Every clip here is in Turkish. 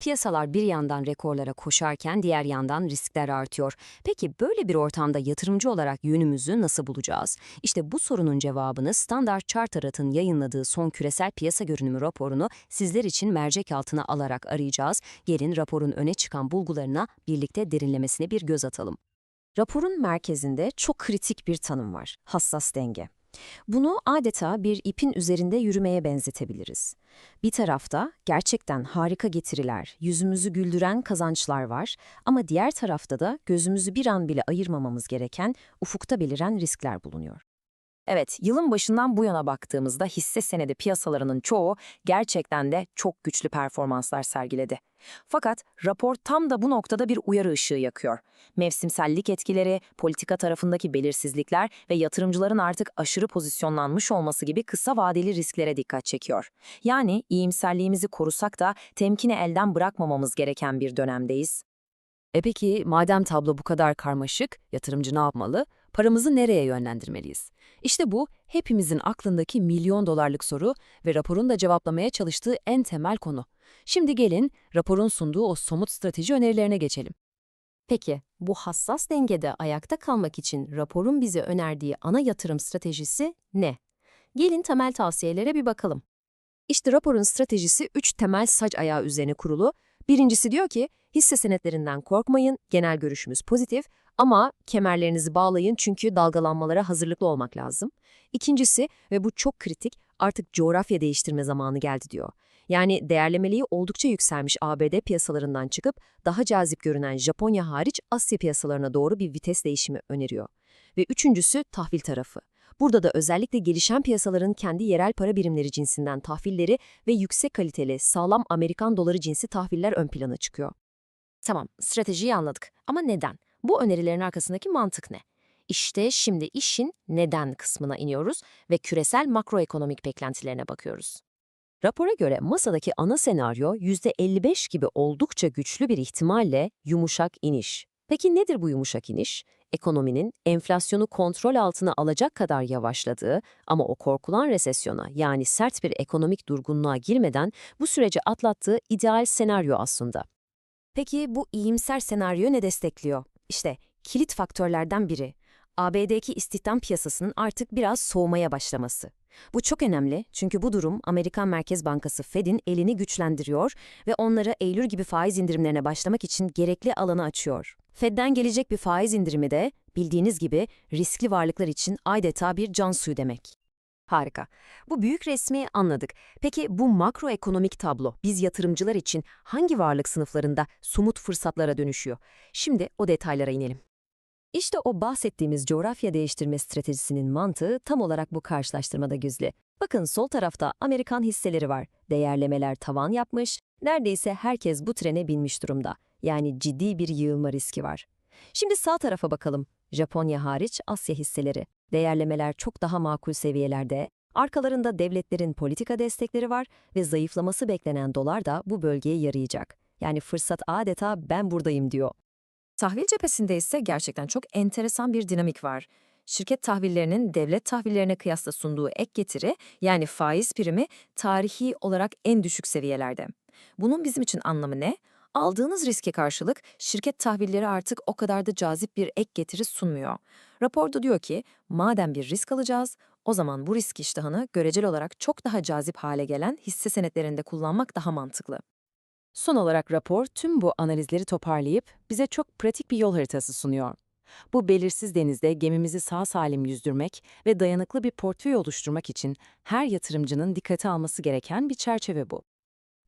Piyasalar bir yandan rekorlara koşarken diğer yandan riskler artıyor. Peki böyle bir ortamda yatırımcı olarak yönümüzü nasıl bulacağız? İşte bu sorunun cevabını Standard Chartered'ın yayınladığı son küresel piyasa görünümü raporunu sizler için mercek altına alarak arayacağız. Gelin raporun öne çıkan bulgularına birlikte derinlemesine bir göz atalım. Raporun merkezinde çok kritik bir tanım var. Hassas denge. Bunu adeta bir ipin üzerinde yürümeye benzetebiliriz. Bir tarafta gerçekten harika getiriler, yüzümüzü güldüren kazançlar var ama diğer tarafta da gözümüzü bir an bile ayırmamamız gereken ufukta beliren riskler bulunuyor. Evet, yılın başından bu yana baktığımızda hisse senedi piyasalarının çoğu gerçekten de çok güçlü performanslar sergiledi. Fakat rapor tam da bu noktada bir uyarı ışığı yakıyor. Mevsimsellik etkileri, politika tarafındaki belirsizlikler ve yatırımcıların artık aşırı pozisyonlanmış olması gibi kısa vadeli risklere dikkat çekiyor. Yani iyimserliğimizi korusak da temkini elden bırakmamamız gereken bir dönemdeyiz. E peki madem tablo bu kadar karmaşık, yatırımcı ne yapmalı? Paramızı nereye yönlendirmeliyiz? İşte bu hepimizin aklındaki milyon dolarlık soru ve raporun da cevaplamaya çalıştığı en temel konu. Şimdi gelin raporun sunduğu o somut strateji önerilerine geçelim. Peki, bu hassas dengede ayakta kalmak için raporun bize önerdiği ana yatırım stratejisi ne? Gelin temel tavsiyelere bir bakalım. İşte raporun stratejisi 3 temel sac ayağı üzerine kurulu. Birincisi diyor ki, hisse senetlerinden korkmayın, genel görüşümüz pozitif ama kemerlerinizi bağlayın çünkü dalgalanmalara hazırlıklı olmak lazım. İkincisi ve bu çok kritik, artık coğrafya değiştirme zamanı geldi diyor. Yani değerlemeliği oldukça yükselmiş ABD piyasalarından çıkıp daha cazip görünen Japonya hariç Asya piyasalarına doğru bir vites değişimi öneriyor. Ve üçüncüsü tahvil tarafı. Burada da özellikle gelişen piyasaların kendi yerel para birimleri cinsinden tahvilleri ve yüksek kaliteli, sağlam Amerikan doları cinsi tahviller ön plana çıkıyor. Tamam, stratejiyi anladık. Ama neden? Bu önerilerin arkasındaki mantık ne? İşte şimdi işin neden kısmına iniyoruz ve küresel makroekonomik beklentilerine bakıyoruz. Rapora göre masadaki ana senaryo %55 gibi oldukça güçlü bir ihtimalle yumuşak iniş. Peki nedir bu yumuşak iniş? Ekonominin enflasyonu kontrol altına alacak kadar yavaşladığı ama o korkulan resesyona yani sert bir ekonomik durgunluğa girmeden bu süreci atlattığı ideal senaryo aslında. Peki bu iyimser senaryo ne destekliyor? İşte kilit faktörlerden biri. ABD'deki istihdam piyasasının artık biraz soğumaya başlaması. Bu çok önemli çünkü bu durum Amerikan Merkez Bankası Fed'in elini güçlendiriyor ve onları Eylül gibi faiz indirimlerine başlamak için gerekli alanı açıyor. Fed'den gelecek bir faiz indirimi de bildiğiniz gibi riskli varlıklar için adeta bir can suyu demek. Harika. Bu büyük resmi anladık. Peki bu makroekonomik tablo biz yatırımcılar için hangi varlık sınıflarında somut fırsatlara dönüşüyor? Şimdi o detaylara inelim. İşte o bahsettiğimiz coğrafya değiştirme stratejisinin mantığı tam olarak bu karşılaştırmada gizli. Bakın sol tarafta Amerikan hisseleri var. Değerlemeler tavan yapmış. Neredeyse herkes bu trene binmiş durumda. Yani ciddi bir yığılma riski var. Şimdi sağ tarafa bakalım. Japonya hariç Asya hisseleri. Değerlemeler çok daha makul seviyelerde. Arkalarında devletlerin politika destekleri var ve zayıflaması beklenen dolar da bu bölgeye yarayacak. Yani fırsat adeta ben buradayım diyor. Tahvil cephesinde ise gerçekten çok enteresan bir dinamik var. Şirket tahvillerinin devlet tahvillerine kıyasla sunduğu ek getiri yani faiz primi tarihi olarak en düşük seviyelerde. Bunun bizim için anlamı ne? Aldığınız riske karşılık şirket tahvilleri artık o kadar da cazip bir ek getiri sunmuyor. Raporda diyor ki madem bir risk alacağız o zaman bu risk iştahını görecel olarak çok daha cazip hale gelen hisse senetlerinde kullanmak daha mantıklı. Son olarak rapor tüm bu analizleri toparlayıp bize çok pratik bir yol haritası sunuyor. Bu belirsiz denizde gemimizi sağ salim yüzdürmek ve dayanıklı bir portföy oluşturmak için her yatırımcının dikkate alması gereken bir çerçeve bu.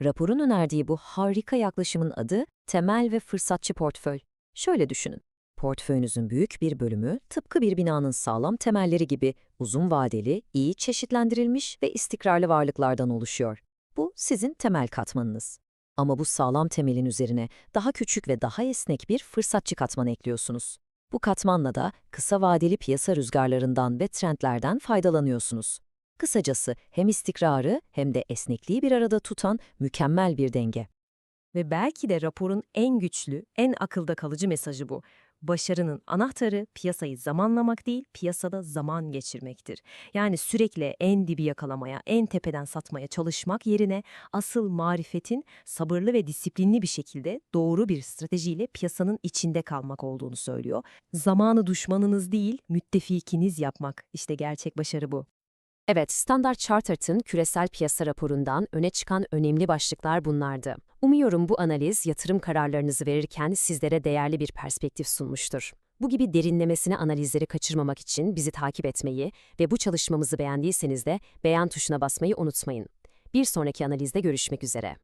Raporun önerdiği bu harika yaklaşımın adı temel ve fırsatçı portföy. Şöyle düşünün. Portföyünüzün büyük bir bölümü tıpkı bir binanın sağlam temelleri gibi uzun vadeli, iyi çeşitlendirilmiş ve istikrarlı varlıklardan oluşuyor. Bu sizin temel katmanınız. Ama bu sağlam temelin üzerine daha küçük ve daha esnek bir fırsatçı katman ekliyorsunuz. Bu katmanla da kısa vadeli piyasa rüzgarlarından ve trendlerden faydalanıyorsunuz. Kısacası hem istikrarı hem de esnekliği bir arada tutan mükemmel bir denge. Ve belki de raporun en güçlü, en akılda kalıcı mesajı bu. Başarının anahtarı piyasayı zamanlamak değil, piyasada zaman geçirmektir. Yani sürekli en dibi yakalamaya, en tepeden satmaya çalışmak yerine asıl marifetin sabırlı ve disiplinli bir şekilde doğru bir stratejiyle piyasanın içinde kalmak olduğunu söylüyor. Zamanı düşmanınız değil, müttefikiniz yapmak. İşte gerçek başarı bu. Evet, Standard Chartered'ın küresel piyasa raporundan öne çıkan önemli başlıklar bunlardı. Umuyorum bu analiz yatırım kararlarınızı verirken sizlere değerli bir perspektif sunmuştur. Bu gibi derinlemesine analizleri kaçırmamak için bizi takip etmeyi ve bu çalışmamızı beğendiyseniz de beğen tuşuna basmayı unutmayın. Bir sonraki analizde görüşmek üzere.